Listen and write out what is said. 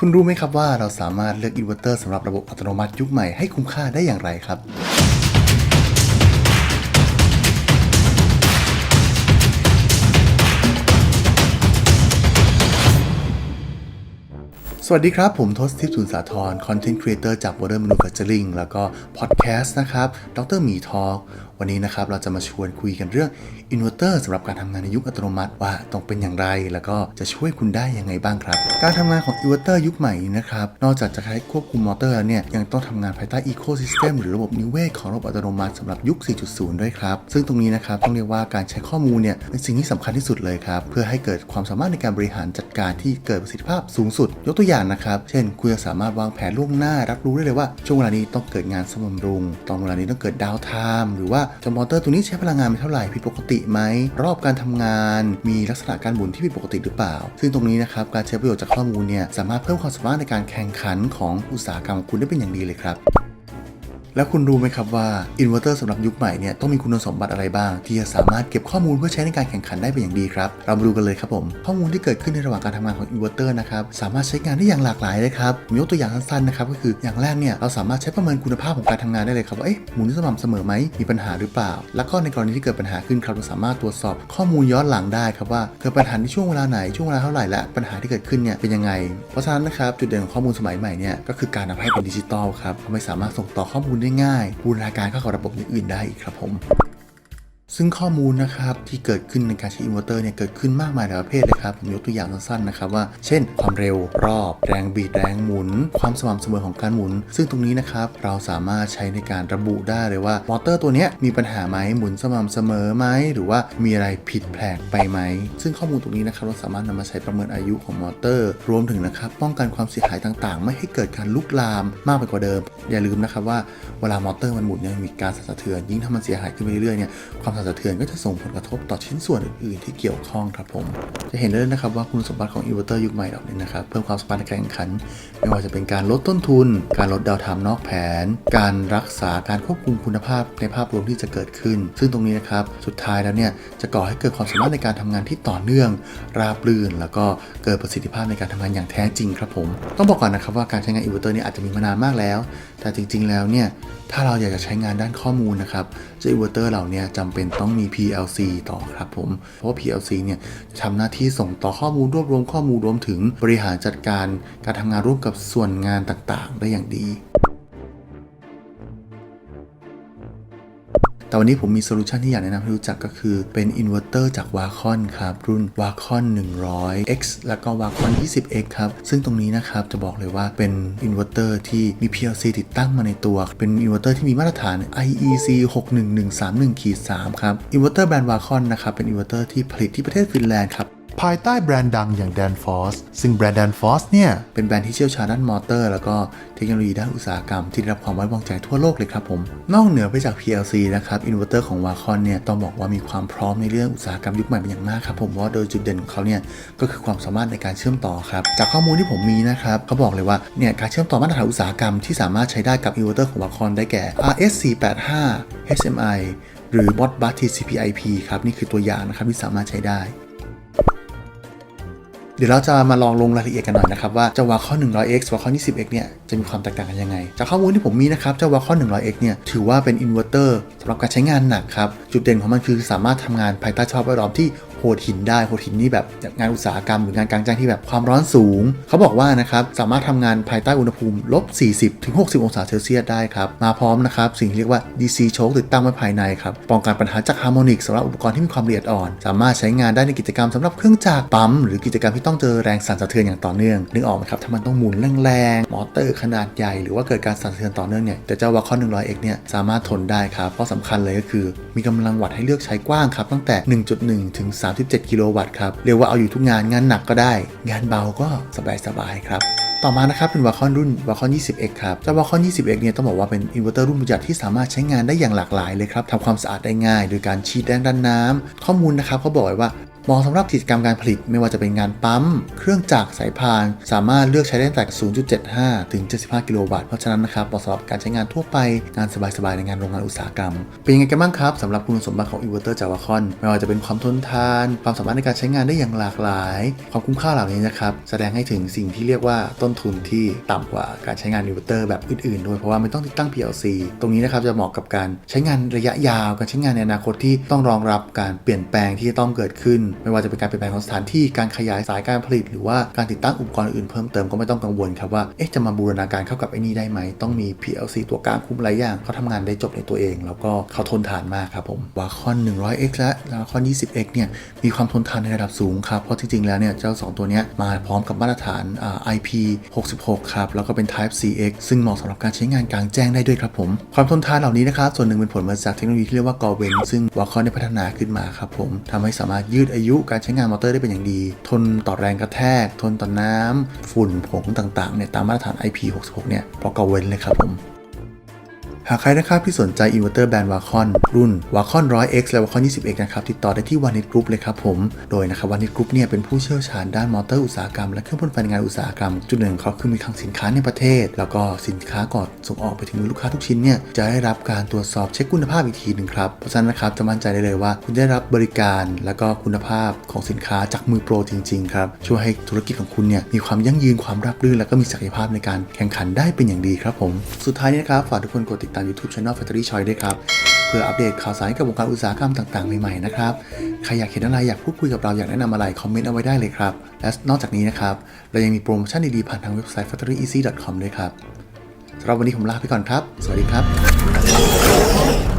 คุณรู้ไหมครับว่าเราสามารถเลือกอินเวอร์เตอร์สำหรับระบบอัตโนมัติยุคใหม่ให้คุ้มค่าได้อย่างไรครับสวัสดีครับ ผมทศทิพย์สุนสาธรคอนเทนต์ครีเอเตอร์จาก Modern Manufacturing แล้วก็พอดแคสต์นะครับ ดรหมีทอ l k วันนี้นะครับเราจะมาชวนคุยกันเรื่องอินเวอร์เตอร์สำหรับการทำงานในยุคอัตโนมัติว่าต้องเป็นอย่างไร แล้วก็จะช่วยคุณได้ยังไงบ้างครับ การทำงานของอินเวอร์เตอร์ยุคใหม่นะครับนอกจากจะใช้ควบคุมมอเตอร์แล้วเนี่ยยังต้องทำงานภายใต้อีโคซิสเต็มหรือระบบนิเวศของระบบอัตโนมัติสำหรับยุค 4.0 ด้วยครับ ซึ่งตรงนี้นะครับต้องเรียกว่าการใช้ข้อมูลเนี่ยเป็นสิ่งที่สำคัญที่สุดเลยครับเพื่อให้เกิดความสามารถในการบริหารจัดการที่เกิดประสิทธิภาพสูงสุด ยกตัวอย่างนะครับเช่นคุณจะสามารถวางแผนล่วงหน้ารับรู้ได้เลยว่าช่วงเวลานี้ต้องเกิดงานสมบำรุงตอนเวลานี้ต้องเกิดดาวไทม์หรือว่าจมอเตอร์ตัวนี้ใช้พลังงานไปเท่าไหร่ผิดปกติไหมรอบการทำงานมีลักษณะการหมุนที่ผิดปกติหรือเปล่า ซึ่งตรงนี้นะครับการใช้ประโยชน์จากข้อมูลเนี่ยสามารถเพิ่มความสามารถในการแข่งขันของอุตสาหกรรมของคุณได้เป็นอย่างดีเลยครับ แล้วคุณรู้ไหมครับว่าอินเวอร์เตอร์สำหรับยุคใหม่เนี่ยต้องมีคุณสมบัติอะไรบ้าง ที่จะสามารถเก็บข้อมูลเพื่อใช้ในการแข่งขันได้เป็นอย่างดีครับ เรามาดูกันเลยครับผม ข้อมูลที่เกิดขึ้นในระหว่างการทำงานของอินเวอร์เตอร์นะครับสามารถใช้งานได้อย่างหลากหลายเลยครับผมยกตัวอย่างสั้นๆนะครับก็คืออย่างแรกเนี่ยเราสามารถใช้ประเมินคุณภาพของการทำงานได้เลยครับว่าเอ๊ะหมุนสม่ำเสมอไหมมีปัญหาหรือเปล่า แล้วก็ในกรณีที่เกิดปัญหาขึ้นครับเราสามารถตรวจสอบข้อมูลย้อนหลังได้ครับว่าเกิดปัญหาในช่วงเวลาไหนช่วงเวลาเท่าไหร่และปัญหาที่เกิดขึ้นเนี่ยเป็นยังไง เพราะฉะนั้นนะครับจุดเด่นของข้อมูลสมัยใหม่เนี่ยก็คือการนำให้เป็นดิจิตอลครับทำให้สามารถส่งต่อข้อมูลได้ง่ายบูรณาการเข้ากับระบบอื่นๆได้อีกครับผม ซึ่งข้อมูลนะครับที่เกิดขึ้นในการใช้อินเวอร์เตอร์เนี่ยเกิดขึ้นมากมายหลายประเภทเลยครับ ผมยกตัวอย่างสั้นๆนะครับว่า เช่น ความเร็วรอบ แรงบีดแรงหมุน ความสม่ำเสมอของการหมุน ซึ่งตรงนี้นะครับเราสามารถใช้ในการระบุได้เลยว่ามอเตอร์ตัวนี้มีปัญหาไหมหมุนสม่ำเสมอไหมหรือว่ามีอะไรผิดแผกไปไหม ซึ่งข้อมูลตรงนี้นะครับเราสามารถนำมาใช้ประเมินอายุของมอเตอร์ รวมถึงนะครับป้องกันความเสียหายต่างๆ ไม่ให้เกิดการลุกลามมากไปกว่าเดิม อย่าลืมนะครับว่าเวลามอเตอร์มันหมุนเนี่ยมีการสั่นสะเทือนยิ่งถ้ามันเสียหายขึ้นไปเรื่อยๆเนี่ยความสั่นสะเทือนก็จะส่งผลกระทบต่อชิ้นส่วนอื่นๆที่เกี่ยวข้องครับผม จะเห็นได้เลยนะครับว่าคุณสมบัติของอินเวอร์เตอร์ยุคใหม่เหล่านี้นะครับเพิ่มความสามารถในการแข่งขัน ไม่ว่าจะเป็นการลดต้นทุน การลดดาวไทม์นอกแผน การรักษาการควบคุมคุณภาพในภาพรวมที่จะเกิดขึ้น ซึ่งตรงนี้นะครับสุดท้ายแล้วเนี่ยจะก่อให้เกิดความสามารถในการทำงานที่ต่อเนื่อง ราบรื่น แล้วก็เกิดประสิทธิภาพในการทำงานอย่างแท้จริงครับผม ต้องบอกก่อนนะครับว่าการใช้งานอินเวอร์เตอร์นี่อาจจะมีมานานมากแล้ว แต่จริง ๆ แล้วเนี่ยถ้าเราอยากจะใช้งานด้านข้อมูลนะครับจ้าอินเวอร์เตอร์เหล่านี้จำเป็นต้องมี PLC ต่อครับผม เพราะ PLC เนี่ยจะทำหน้าที่ส่งต่อข้อมูลรวบรวมข้อมูลรวมถึงบริหารจัดการการทำงานร่วมกับส่วนงานต่างๆ ได้อย่างดี แต่วันนี้ผมมีโซลูชันที่อยากแนะนำให้รู้จักก็คือเป็นอินเวอร์เตอร์จากวาคอนครับ รุ่นวาคอน 100X แล้วก็วาคอน 20X ครับ ซึ่งตรงนี้นะครับ จะบอกเลยว่าเป็นอินเวอร์เตอร์ที่มี PLC ติดตั้งมาในตัว เป็นอินเวอร์เตอร์ที่มีมาตรฐาน IEC 61131-3ครับอินเวอร์เตอร์แบรนด์วาคอนนะครับเป็นอินเวอร์เตอร์ที่ผลิตที่ประเทศฟินแลนด์ครับ ภายใต้แบรนด์ดังอย่าง Danfoss ซึ่งแบรนด์ Danfoss เนี่ย เป็นแบรนด์ที่เชี่ยวชาญด้านมอเตอร์ แล้วก็เทคโนโลยีด้านอุตสาหกรรมที่ได้รับความไว้วางใจทั่วโลกเลยครับผม นอกเหนือไปจาก PLC นะครับอินเวอร์เตอร์ของ Wacom เนี่ยต้องบอกว่ามีความพร้อมในเรื่องอุตสาหกรรมยุคใหม่เป็นอย่างมากครับผมว่าโดยจุดเด่นของเขาเนี่ยก็คือความสามารถในการเชื่อมต่อครับจากข้อมูลที่ผมมีนะครับเขาบอกเลยว่าเนี่ยการเชื่อมต่อมาตรฐานอุตสาหกรรมที่สามารถใช้ได้กับอินเวอร์เตอร์ของ Wacom ได้แก่ RS485 HMI หรือ Modbus TCP/IP ครับนี่คือตัวอย่างนะครับที่สามารถใช้ได้ เดี๋ยวเราจะมาลองลงรายละเอียดกันหน่อยนะครับว่าเจ้าวาข้อ 100x วาข้อ 20x เนี่ยจะมีความแตกต่างกันยังไง จากข้อมูลที่ผมมีนะครับเจ้าวาข้อ 100x เนี่ยถือว่าเป็นอินเวอร์เตอร์สำหรับการใช้งานหนักครับ จุดเด่นของมันคือสามารถทำงานภายใต้สภาพแวดล้อมที่โหดหินได้โหดหินนี่แบบงานอุตสาหกรรมหรืองานกลางแจ้งที่แบบความร้อนสูง เขาบอกว่านะครับสามารถทำงานภายใต้อุณหภูมิลบ 40ถึง60 องศาเซลเซียสได้ครับมาพร้อมนะครับสิ่งที่เรียกว่า DC choke ติดตั้งไว้ภายในครับป้องกันปัญหาจากฮาร์โมนิกสำหรับอุปกรณ์ที่มีความละเอียดอ่อน สามารถใช้งานได้ในกิจกรรมสำหรับเครื่องจักรปั๊มหรือกิจกรรมที่ต้องเจอแรงสั่นสะเทือนอย่างต่อเนื่องนึกออกไหมครับถ้ามันต้องหมุนแรงๆมอเตอร์ขนาดใหญ่หรือว่าเกิดการสั่นสะเทือนต่อเนื่องเนี่ยแต่เจ้าวาคอน 100x เนี่ยสามารถทนได้ครับเพราะสำคัญเลยก็คือ มีกำลังวัตต์ให้เลือกใช้กว้างครับตั้งแต่ 1.1 ถึง37 กิโลวัตต์ครับ เรียกว่าเอาอยู่ทุกงานงานหนักก็ได้ งานเบาก็สบายๆครับต่อมานะครับเป็นวาคอนรุ่นวาคอน 20x ครับเจ้าวาคอน 20x เนี่ยต้องบอกว่าเป็นอินเวอร์เตอร์รุ่นประหยัดที่สามารถใช้งานได้อย่างหลากหลายเลยครับทำความสะอาดได้ง่าย โดยการฉีดแรงดันน้ำข้อมูลนะครับเขาบอกไว้ว่า เหมาะสำหรับกิจกรรมการผลิตไม่ว่าจะเป็นงานปั๊ม เครื่องจักรสายพาน สามารถเลือกใช้ได้ตั้งแต่ 0.75 ถึง 75 กิโลวัตต์เพราะฉะนั้นนะครับเหมาะสำหรับการใช้งานทั่วไปงานสบายๆในงานโรงงานอุตสาหกรรม เป็นยังไงกันบ้างครับสำหรับคุณสมบัติของอินเวอร์เตอร์จาวาคอนไม่ว่าจะเป็นความทนทาน ความสามารถในการใช้งานได้อย่างหลากหลาย ความคุ้มค่าเหล่านี้นะครับแสดงให้ถึงสิ่งที่เรียกว่าต้นทุนที่ต่ำกว่าการใช้งานอินเวอร์เตอร์แบบอื่นๆด้วยเพราะว่าไม่ต้องติดตั้ง PLC ตรงนี้นะครับจะเหมาะกับการใช้งานระยะยาว การใช้งานในอนาคตที่ต้องรองรับการเปลี่ยนแปลงที่จะต้องเกิดขึ้นไม่ว่าจะเป็นการเปลี่ยนแปลงของสถานที่การขยายสายการผลิต หรือว่าการติดตั้งอุปกรณ์อื่นเพิ่มเติมก็ไม่ต้องกังวลครับว่าเอ๊ะจะมาบูรณาการเข้ากับไอ้นี่ได้ไหมต้องมี PLC ตัวกลางคุมหลายอย่างเขาทำงานได้จบในตัวเอง แล้วก็เขาทนทานมากครับผมวาคอน 100x และวาคอน 20x เนี่ยมีความทนทานในระดับสูงครับเพราะจริงๆแล้วเนี่ยเจ้า 2 ตัวเนี้ยมาพร้อมกับมาตรฐาน IP 66 ครับ แล้วก็เป็น Type CX ซึ่งเหมาะสำหรับการใช้งานกลางแจ้งได้ด้วยครับผม ความทนทานเหล่านี้นะครับส่วนหนึ่งเป็นผลมาจากเทคโนโลยีที่เรียกว่ากอเวนซึ่งวาคอนได้พัฒนาขึ้นมาครับผมทำให้สามารถยืดอายุยุการใช้งานมอเตอร์ได้เป็นอย่างดี ทนต่อแรงกระแทก ทนต่อน้ำฝุ่นผงต่างๆเนี่ยตามมาตรฐาน IP 66 เนี่ยพอกอเว้นเลยครับผม หากใครนะครับที่สนใจอินเวอร์เตอร์แบรนด์วาคอนรุ่นวาคอน 100x และวาคอน 20x นะครับติดต่อได้ที่วานิตกรุ๊ปเลยครับผม โดยนะครับวานิตกรุ๊ปเนี่ยเป็นผู้เชี่ยวชาญด้านมอเตอร์อุตสาหกรรม และเครื่องพ่นไฟงานอุตสาหกรรม จุดหนึ่งเขาคือมีคลังสินค้าในประเทศ แล้วก็สินค้าก่อนส่งออกไปถึงมือลูกค้าทุกชิ้นเนี่ยจะได้รับการตรวจสอบเช็คคุณภาพอีกทีหนึ่งครับเพราะฉะนั้นนะครับจะมั่นใจได้เลยว่า คุณได้รับบริการแล้วก็คุณภาพของสินค้าจากมือโปรจริงๆครับช่วยให้ธุรกิจของคุณเนี่ยมีความยั่งยืนความราบรื่น และก็มีศักยภาพในการแข่งขันได้เป็นอย่างดีครับผมสุดท้ายนี้นะครับฝากทุกคนกดติดตาม YouTube Channel Factory Choice ด้วยครับ เพื่ออัปเดตข่าวสารเกี่ยวกับวงการอุตสาหกรรมต่างๆ ใหม่ๆ นะครับ ใครอยากเห็นอะไรอยากพูดคุยกับเราอยากแนะนำอะไร คอมเมนต์เอาไว้ได้เลยครับ และนอกจากนี้นะครับ เรายังมีโปรโมชั่นดีๆ ผ่านทางเว็บไซต์ factoryeasy.com ด้วยครับสำหรับวันนี้ผมลาไปก่อนครับ สวัสดีครับ